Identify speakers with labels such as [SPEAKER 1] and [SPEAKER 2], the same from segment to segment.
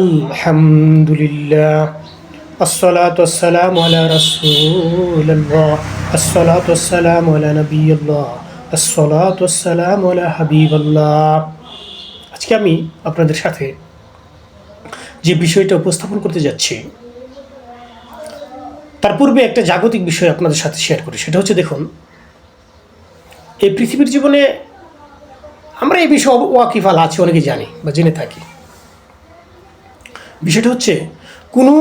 [SPEAKER 1] আলহামদুলিল্লাহ। আসসালাতু আসসালামু আলা রাসূলিল্লাহ। আসসালাতু আসসালামু আলা নবিয়্লাহ আসসালাতু আসসালামু আলা হাবিবাল্লাহ। আজকে আমি আপনাদের সাথে যে বিষয়টা উপস্থাপন করতে যাচ্ছি, তার পূর্বে একটা জাগতিক বিষয় আপনাদের সাথে শেয়ার করি। সেটা হচ্ছে দেখুন, এই পৃথিবীর জীবনে আমরা এই বিষয়ে ওয়াকিফাল আছি, অনেকে জানি বা জেনে থাকি। বিষয়টা হচ্ছে কোনো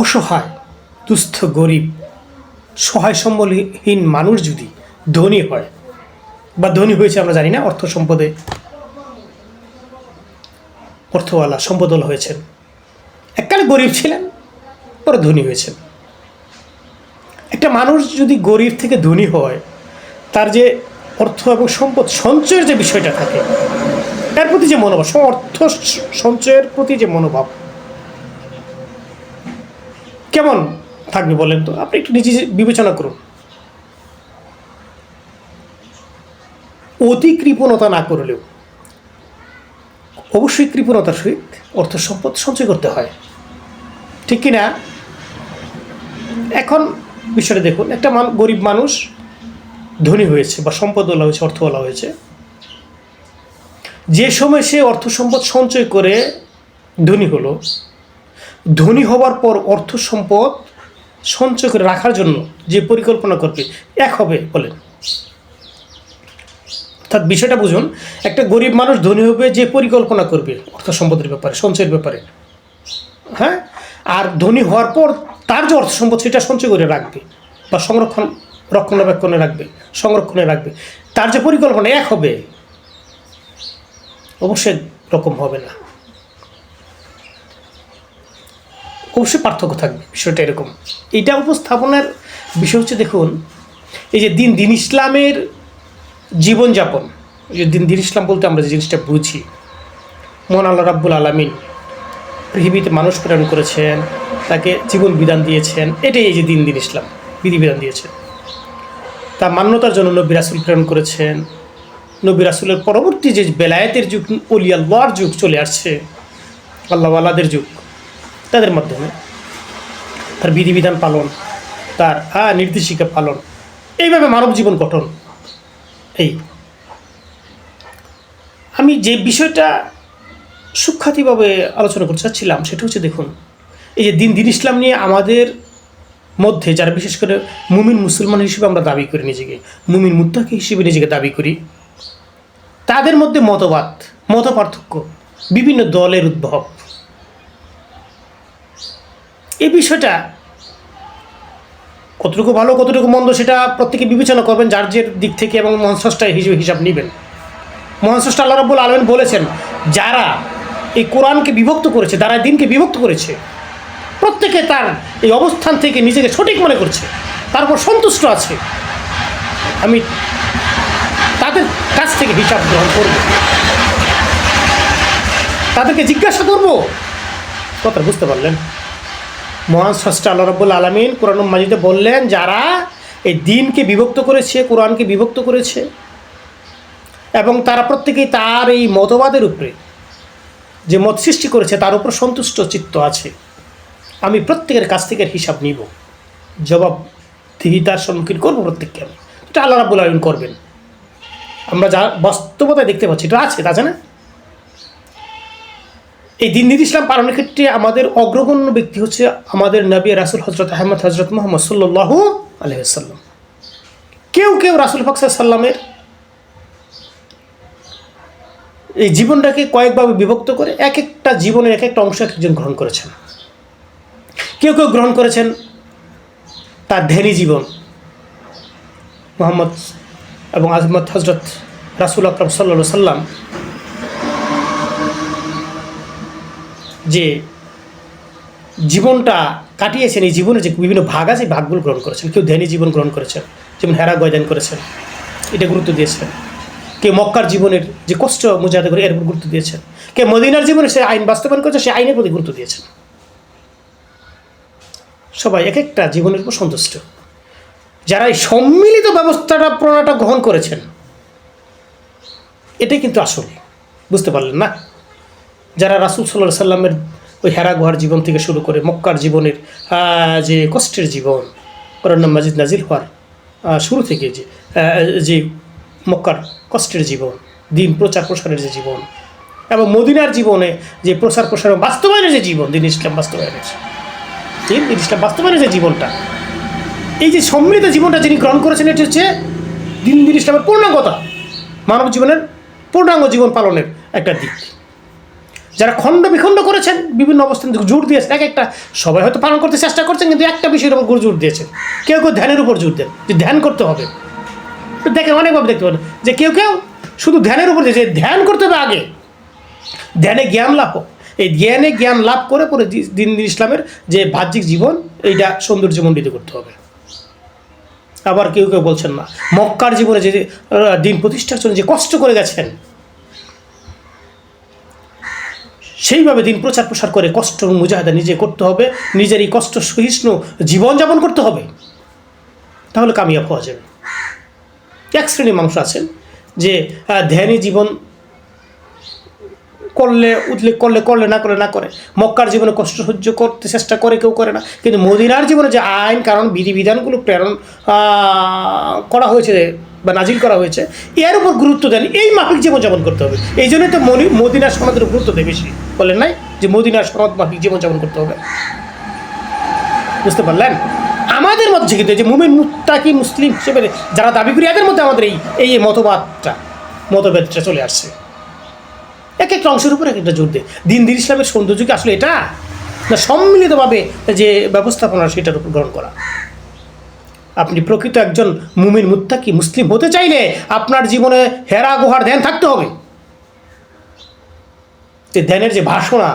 [SPEAKER 1] অসহায়, দুস্থ, গরিব সহায় সম্বলহীন মানুষ যদি ধনী হয়, বা ধনী হয়েছে আমরা জানি না, অর্থ সম্পদে অর্থওয়ালা, সম্পদওয়ালা হয়েছেন। এককালে গরিব ছিলেন, পরে ধনী হয়েছেন। একটা মানুষ যদি গরিব থেকে ধনী হয়, তার যে অর্থ এবং সম্পদ সঞ্চয়ের যে বিষয়টা থাকে এর প্রতি যে মনোভাব অর্থ সঞ্চয়ের প্রতি যে মনোভাব, কেমন থাকবে বলেন তো? আপনি একটু নিজে বিবেচনা করুন। অতি কৃপণতা না করলেও, অবশ্যই কৃপণতার সহিত অর্থ সম্পদ সঞ্চয় করতে হয়। ঠিক কি না এখন বিষয়টা দেখুন, একটা গরিব মানুষ ধনী হয়েছে বা সম্পদওয়ালা হয়েছে অর্থওয়ালা হয়েছে। যে সময় সে অর্থ সম্পদ সঞ্চয় করে ধনী হলো, ধনী হওয়ার পর অর্থ সম্পদ সঞ্চয় করে রাখার জন্য যে পরিকল্পনা করবে, এক হবে বলেন। অর্থাৎ বিষয়টা বুঝুন, একটা গরিব মানুষ ধনী হবে যে পরিকল্পনা করবে অর্থ সম্পদের ব্যাপারে, সঞ্চয়ের ব্যাপারে। হ্যাঁ? আর ধনী হওয়ার পর তার যে অর্থ সম্পদ, সেটা সঞ্চয় করে রাখবে বা সংরক্ষণ, রক্ষণাবেক্ষণে রাখবে, সংরক্ষণে রাখবে। তার যে পরিকল্পনা, এক হবে। অবশ্যই রকম হবে না। অবশ্যই পার্থক্য থাকবে, বিষয়টা এরকম। এটা উপস্থাপনের বিষয় হচ্ছে দেখুন, এই যে দিন দিন ইসলামের জীবনযাপন যে দিন দিন ইসলাম বলতে আমরা যে জিনিসটা বুঝি, মহান আল্লাহ রাব্বুল আলমিন পৃথিবীতে মানুষ প্রেরণ করেছেন, তাকে জীবন বিধান দিয়েছেন, এটাই এই যে দিন দিন ইসলাম, বিধিবিধান দিয়েছেন। তা মান্যতার জন্য নবী রাসুল প্রেরণ করেছেন নবী রাসুলের পরবর্তী যে বেলায়েতের যুগ অলি আল্লাহর যুগ চলে আসছে, আল্লাহ আল্লাদের যুগ, তাদের মাধ্যমে। তার বিধিবিধান পালন, তার আ নির্দেশিকা পালন, এইভাবে মানব জীবন গঠন। এই। আমি যে বিষয়টা সুখ্যাতিভাবে আলোচনা করতে চাচ্ছিলাম, সেটা হচ্ছে দেখুন, এই যে দিন দিন ইসলাম নিয়ে আমাদের মধ্যে, যারা বিশেষ করে মুমিন মুসলমান হিসেবে আমরা দাবি করি নিজেকে, মুমিন মুত্তাকি হিসেবে নিজেকে দাবি করি তাদের মধ্যে মতবাদ মত পার্থক্য বিভিন্ন দলের উদ্ভব। এই বিষয়টা কতটুকু ভালো, কতটুকু মন্দ সেটা প্রত্যেকে বিবেচনা করবেন, যার যে দিক থেকে এবং মহাস্রষ্টা হিসেবে হিসাব নেবেন। মহাস্রষ্টা আল্লাহ রব্বুল আলমিন বলেছেন, যারা এই কোরআনকে বিভক্ত করেছে, যারা দিনকে বিভক্ত করেছে, প্রত্যেকে তার এই অবস্থান থেকে নিজেকে সঠিক মনে করছে তারপর সন্তুষ্ট আছে। আমি তাদের কাছ থেকে হিসাব গ্রহণ করব। তাদেরকে জিজ্ঞাসা করব। কথা বুঝতে পারলেন। মহান স্রষ্টা আল্লাহ রব্বুল আলমিন কোরআন মাজিদে বললেন, যারা এই দিনকে বিভক্ত করেছে, কোরআনকে বিভক্ত করেছে, এবং তারা প্রত্যেকেই তার এই মতবাদের উপরে যে মত সৃষ্টি করেছে, তার উপর সন্তুষ্ট চিত্ত আছে। আমি প্রত্যেকের কাছ থেকে হিসাব নিব। জবাব দিহিতার সম্মুখীন করব প্রত্যেককে আমি। এটা আল্লাহ রাবুল আলমিন করবেন। আমরা যা বাস্তবতায় দেখতে পাচ্ছি, এটা আছে আছে না? এই দিন ইসলাম পালনের ক্ষেত্রে আমাদের অগ্রগণ্য ব্যক্তি হচ্ছে আমাদের নবী রাসুল হজরত আহমদ হজরত মোহাম্মদ সাল্লাহ আলহাম কেউ কেউ রাসুল ফাকসা সাল্লামের এই জীবনটাকে কয়েকভাবে বিভক্ত করে এক একটা জীবনের এক একটা অংশ একজন গ্রহণ করেছেন। কেউ কেউ গ্রহণ করেছেন তার ধ্যানী জীবন, মোহাম্মদ এবং আজমত হজরত রাসুল আকরম সাল্লা সাল্লাম যে জীবনটা কাটিয়েছেন, এই জীবনে যে বিভিন্ন ভাগ আছে ভাগগুলো গ্রহণ করেছেন। কেউ ধ্যানী জীবন গ্রহণ করেছেন, যেমন হেরা গয়দান করেছেন, এটা গুরুত্ব দিয়েছেন। কে মক্কার জীবনের যে কষ্ট মুজাদা করে, এর উপর গুরুত্ব দিয়েছেন। কে মদিনার জীবনে সে আইন বাস্তবায়ন করেছে, সে আইনের প্রতি গুরুত্ব দিয়েছেন। সবাই এক একটা জীবনের উপর সন্তুষ্ট। যারা এই সম্মিলিত ব্যবস্থাটা প্রণাটা গ্রহণ করেছেন, এটাই কিন্তু আসল। বুঝতে পারলেন না? যারা রাসুল সাল্লাহ সাল্লামের ওই হেরা গুহার জীবন থেকে শুরু করে মক্কার জীবনের যে কষ্টের জীবন, কোরআন মাজিদ নাজিল হওয়ার শুরু থেকে যে যে মক্কার কষ্টের জীবন, দিন প্রচার প্রসারের যে জীবন এবং মদিনার জীবনে যে প্রচার প্রসার বাস্তবায়নের যে জীবন, দিন ইসলাম বাস্তবায়নের। দিন ইসলাম বাস্তবায়নের যে জীবনটা এই যে সম্মিলিত জীবনটা যিনি গ্রহণ করেছেন, এটি হচ্ছে দিন দিন ইসলামের পূর্ণাঙ্গতা, মানব জীবনের পূর্ণাঙ্গ জীবন পালনের একটা দিক। যারা খণ্ড বিখণ্ড করেছেন, বিভিন্ন অবস্থান জোর দিয়েছেন, এক একটা সবাই হয়তো পালন করতে চেষ্টা করছেন, কিন্তু একটা বিষয়ের উপর জোর দিয়েছেন। কেউ কেউ ধ্যানের উপর জোর দেন, যে ধ্যান করতে হবে। দেখেন অনেকভাবে দেখতে পারেন যে কেউ কেউ শুধু ধ্যানের উপর যে ধ্যান করতে হবে আগে, ধ্যানে জ্ঞান লাভ হোক। এই জ্ঞানে জ্ঞান লাভ করে পরে দিন দিন ইসলামের যে বাহ্যিক জীবন, এইটা সৌন্দর্যমণ্ডিত করতে হবে। আবার কেউ কেউ বলছেন না। মক্কার জীবনে যে দিন প্রতিষ্ঠার জন্য যে কষ্ট করে গেছেন, সেইভাবে দিন প্রচার প্রসার করে কষ্ট মুজাহাদা নিজে করতে হবে, নিজের এই কষ্ট সহিষ্ণু জীবনযাপন করতে হবে। তাহলে কামিয়াব হওয়া যাবে। এক শ্রেণির মানুষ আছেন যে ধ্যানী জীবন করলে উদ্লেখ করলে করলে, না করলে, না করে। মক্কার জীবনে কষ্ট সহ্য করতে চেষ্টা করে কেউ করে না। কিন্তু মদিনার জীবনে যে আইন, কারণ বিধিবিধানগুলো প্রেরণ করা হয়েছে বা নাজিল করা হয়েছে, এর উপর গুরুত্ব দেন, এই মাফিক জীবনযাপন করতে হবে। এই জন্যই তো মনি, মদিনার সনদের গুরুত্ব দেয় বেশি। বলেন নাই যে মদিনার সনদ মাফিক জীবনযাপন করতে হবে। বুঝতে পারলেন? আমাদের মধ্যে কিন্তু যে মুমিন মুত্তাকি মুসলিম হিসেবে যারা দাবি করি, এদের মধ্যে আমাদের এই এই মতবাদটা, মতভেদটা চলে আসছে। এক একটা অংশের উপর এক একটা জোর দেয়। দিন দিন ইসলামের সৌন্দর্য কি আসলে এটা? না সম্মিলিতভাবে যে ব্যবস্থাপনা সেটার উপর গ্রহণ করা। আপনি প্রকৃত একজন মুমিন, মুত্তাকি, মুসলিম হতে চাইলে আপনার জীবনে হেরা গুহার ধ্যান থাকতে হবে। যে ধ্যানের যে ভাষণা,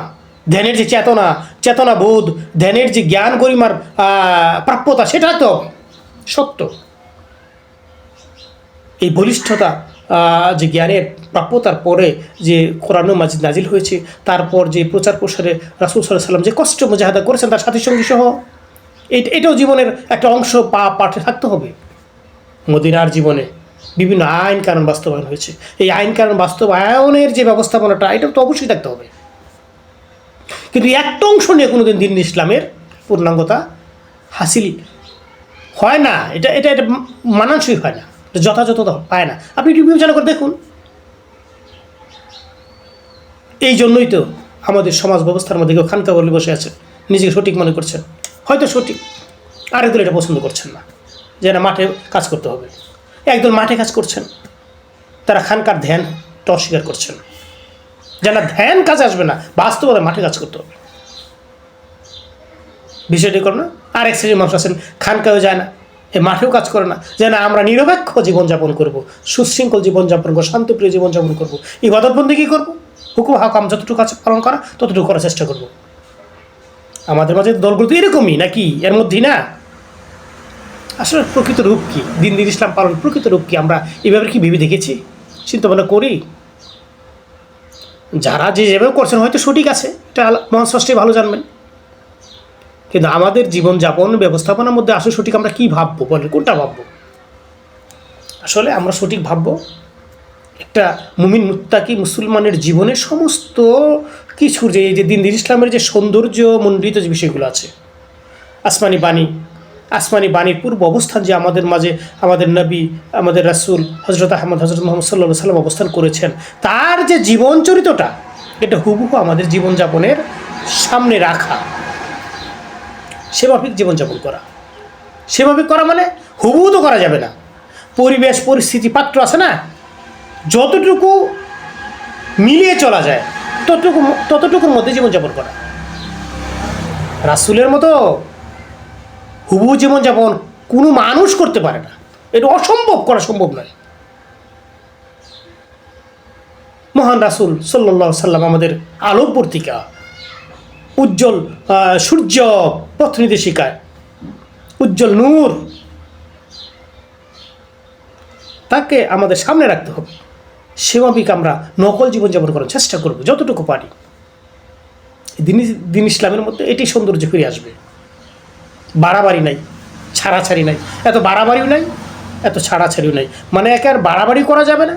[SPEAKER 1] ধ্যানের যে চেতনা চেতনা বোধ ধ্যানের যে জ্ঞান গরিমার প্রাপ্যতা, সেটা তো সত্য। এই বলিষ্ঠতা যে জ্ঞানের প্রাপ্যতার পরে যে কোরআন মাজিদ নাজিল হয়েছে, তারপর যে প্রচার প্রসারে রাসুল সাল্লাহ সাল্লাম যে কষ্ট মুজাহাদা করেছেন, তার সাথী সঙ্গী সহ এট- এটাও জীবনের একটা অংশ পা, পাঠে থাকতে হবে। মদিনার জীবনে বিভিন্ন আইন কারণ বাস্তবায়ন হয়েছে। এই আইন কারণ বাস্তবায়নের যে ব্যবস্থাপনাটা, এটা তো অবশ্যই থাকতে হবে। কিন্তু একটা অংশ নিয়ে কোনোদিন দিন ইসলামের পূর্ণাঙ্গতা হাসিল হয় না। এটা এটা এটা মানানসই হয় না। যথাযথ পায় না। আপনি একটু বিবেচনা করে দেখুন। এই জন্যই তো আমাদের সমাজ ব্যবস্থার মধ্যে কেউ খানকা বলে বসে আছে, নিজেকে সঠিক মনে করছেন। হয়তো সঠিক আরেকদল এটা পছন্দ করছেন না, যে না মাঠে কাজ করতে হবে। একদল মাঠে কাজ করছেন, তারা খানকার ধ্যানটা অস্বীকার করছেন। যারা ধ্যান কাজ আসবে না, বাস্তবতা মাঠে কাজ করতে হবে। বিষয়টি করো না। আর এক শ্রেণির মানুষ আছেন খানকাও যায় না। মাঠেও কাজ করে না। যে না, আমরা নিরপেক্ষ জীবনযাপন করব, সুশৃঙ্খল জীবনযাপন করব, শান্তপ্রিয় জীবনযাপন করব, ইবাদতবন্দি কী করব? হুকুম, হাকাম যতটুকু কাজ পালন করা, ততটুকু করার চেষ্টা করব। আমাদের মাঝে দলগুলো তো এরকমই নাকি? এর মধ্যেই না? আসলে প্রকৃত রূপ কি? দিন দিন ইসলাম পালন প্রকৃত রূপ কি? আমরা এভাবে কি ভেবে দেখেছি? চিন্তা ভাবনা করি। যারা যে যেভাবে করছেন, হয়তো সঠিক আছে। এটা মহান স্রষ্টাই ভালো জানবেন। কিন্তু আমাদের জীবনযাপন ব্যবস্থাপনার মধ্যে আসলে সঠিক আমরা কী ভাববো? বলেন, কোনটা ভাববো? আসলে আমরা সঠিক ভাববো একটা মুমিন মুত্তাকি মুসলমানের জীবনে সমস্ত কিছুর যে, এই যে দিন দিন ইসলামের যে সৌন্দর্য মণ্ডিত যে বিষয়গুলো আছে, আসমানি বাণী, আসমানি বাণীর পূর্ব অবস্থান যে আমাদের মাঝে আমাদের নবী, আমাদের রাসূল হজরত আহমদ হজরত মোহাম্মদ সাল্লা সাল্লাম অবস্থান করেছেন, তার যে জীবন চরিত্রটা এটা হুবহু আমাদের জীবনযাপনের সামনে রাখা। সেভাবে জীবনযাপন করা। সেভাবে করা মানে হুবহু তো করা যাবে না। পরিবেশ, পরিস্থিতি পাত্র আছে না? যতটুকু মিলিয়ে চলা যায়, ততটুকু ততটুকুর মধ্যে জীবনযাপন করা। রাসুলের মতো হুবহু জীবনযাপন কোনো মানুষ করতে পারে না। এটা অসম্ভব, করা সম্ভব নয়। মহান রাসুল সাল্লাহ সাল্লাম আমাদের আলোক আলোকবর্তিকা। উজ্জ্বল সূর্য পথ নির্দেশিকায় উজ্জ্বল নূর। তাকে আমাদের সামনে রাখতে হবে। সেভাবিক আমরা নকল জীবনযাপন করার চেষ্টা করব, যতটুকু পারি। দিন দিন ইসলামের মধ্যে এটি সৌন্দর্য ফিরে আসবে। বাড়াবাড়ি নাই, ছাড়াছাড়ি নাই। এত বাড়াবাড়িও নাই, এত ছাড়াছাড়িও নাই। মানে একে আর বাড়াবাড়ি করা যাবে না,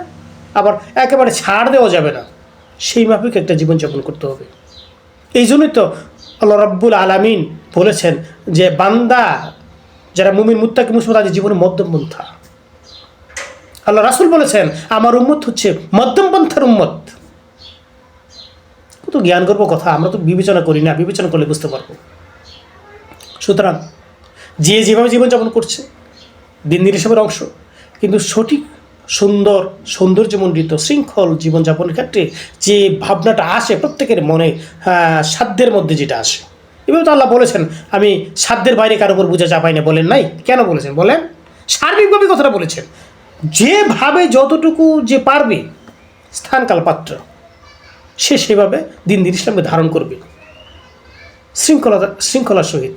[SPEAKER 1] আবার একেবারে ছাড় দেওয়া যাবে না। সেই মাফিক একটা জীবনযাপন করতে হবে। এই জন্যই তো আল্লাহ রাব্বুল আলামিন বলেছেন যে বান্দা, যারা মুমিন, মুত্তাকি, মুসলিম, তাদের জীবনে মধ্যম পন্থা। আল্লাহ রাসুল বলেছেন, আমার উম্মত হচ্ছে মধ্যম পন্থার উম্মত। কত জ্ঞান করব কথা, আমরা তো বিবেচনা করি না, বিবেচনা করলে বুঝতে পারব। সুতরাং যে যেভাবে জীবনযাপন করছে, দিন দিন হিসাবের অংশ, কিন্তু সঠিক সুন্দর সৌন্দর্যমণ্ডিত শৃঙ্খল জীবনযাপনের ক্ষেত্রে যে ভাবনাটা আসে প্রত্যেকের মনে সাধ্যের মধ্যে যেটা আসে। এভাবে তো আল্লাহ বলেছেন, আমি সাধ্যের বাইরে কারও উপর বোঝা চাপাই না। বলেন নাই? কেন বলেছেন? বলেন, সার্বিকভাবে কথাটা বলেছেন। যেভাবে যতটুকু যে পারবে, স্থানকাল পাত্র, সে সেভাবে দিন দিন ইসলামকে ধারণ করবে। শৃঙ্খলতা শৃঙ্খলার সহিত,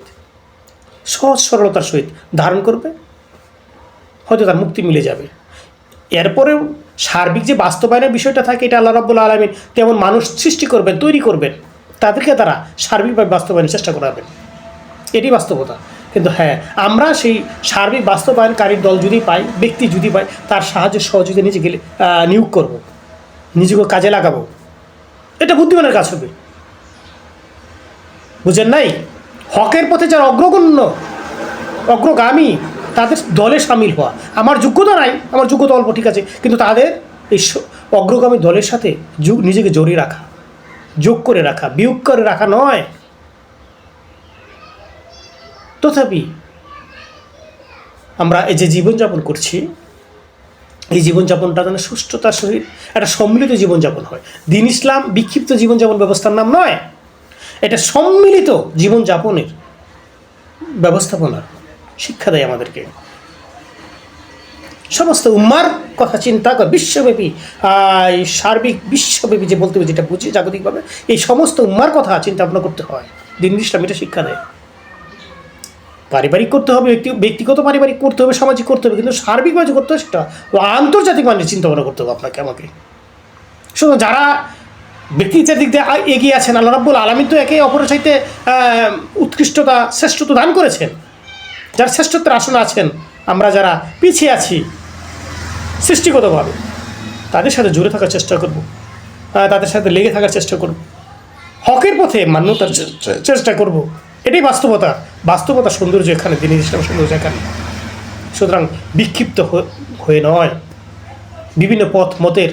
[SPEAKER 1] সহজ সরলতার সহিত ধারণ করবে। হয়তো তার মুক্তি মিলে যাবে। এরপরেও সার্বিক যে বাস্তবায়নের বিষয়টা থাকে, এটা আল্লাহ রব্বুল আলমিন তেমন মানুষ সৃষ্টি করবেন, তৈরি করবেন, তাদেরকে তারা সার্বিকভাবে বাস্তবায়নের চেষ্টা করাবেন। এটি বাস্তবতা। কিন্তু হ্যাঁ আমরা সেই সার্বিক বাস্তবায়নকারীর দল যদি পাই, ব্যক্তি যদি পাই, তার সাহায্য সহযোগিতা নিজেকে নিয়োগ করব, নিজেকে কাজে লাগাবো। এটা বুদ্ধিমানের কাজ হবে। বুঝেন নাই? হকের পথে যারা অগ্রগণ্য, অগ্রগামী তাদের দলে সামিল হওয়া। আমার যোগ্যতা নাই, আমার যোগ্যতা অল্প, ঠিক আছে। কিন্তু তাদের এই অগ্রগামী দলের সাথে নিজেকে জড়িয়ে রাখা, যোগ করে রাখা, বিয়োগ করে রাখা নয়। তথাপি আমরা এই যে জীবনযাপন করছি, এই জীবনযাপনটা যেন সুষ্ঠুতার সহিত একটা সম্মিলিত জীবনযাপন হয়। দিন ইসলাম বিক্ষিপ্ত জীবনযাপন ব্যবস্থার নাম নয়, এটা সম্মিলিত জীবনযাপনের ব্যবস্থাপনার শিক্ষা দেয় আমাদেরকে। সমস্ত উম্মার কথা চিন্তা করে, বিশ্বব্যাপী সার্বিক বিশ্বব্যাপী যে বলতে যেটা বুঝি জাগতিকভাবে, এই সমস্ত উম্মার কথা চিন্তা ভাবনা করতে হয়। দিন ইসলাম এটা শিক্ষা দেয়। পারিবারিক করতে হবে, ব্যক্তি ব্যক্তিগত পারিবারিক করতে হবে, সামাজিক করতে হবে, কিন্তু সার্বিকভাবে করতে হবে সেটা আন্তর্জাতিক মানের ভাবনা করতে হবে আপনাকে, আমাকে। শুধু যারা ব্যক্তিগত দিক দিয়ে এগিয়ে আছেন, আল্লাহ রাব্বুল আলমিন তো একে অপরের সাথে উৎকৃষ্টতা, শ্রেষ্ঠত্ব দান করেছেন। যারা শ্রেষ্ঠত্বের আসনে আছেন, আমরা যারা পিছিয়ে আছি, সৃষ্টিগতভাবে, তাদের সাথে জুড়ে থাকার চেষ্টা করব তাদের সাথে লেগে থাকার চেষ্টা করব। হকের পথে মান্যতার চেষ্টা করব। এটাই বাস্তবতা। বাস্তবতা সৌন্দর্য এখানে, দিন ইসলাম সৌন্দর্য এখানে। সুতরাং বিক্ষিপ্ত হয়ে নয়। বিভিন্ন পথ, মতের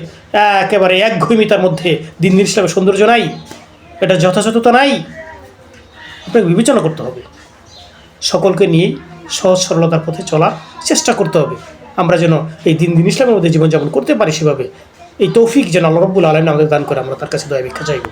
[SPEAKER 1] একেবারে একঘমিতার মধ্যে দিন দিন ইসলামের সৌন্দর্য নাই। এটা যথাযথতা নাই। আপনাকে বিবেচনা করতে হবে। সকলকে নিয়েই সহজ সরলতার পথে চলার চেষ্টা করতে হবে। আমরা যেন এই দিন দিন ইসলামের মধ্যে জীবনযাপন করতে পারি সেভাবে। এই তৌফিক যেন আল্লাহ রব্বুল আলম আমাদের দান করে, আমরা তার কাছে দয়া ভিক্ষা চাইব।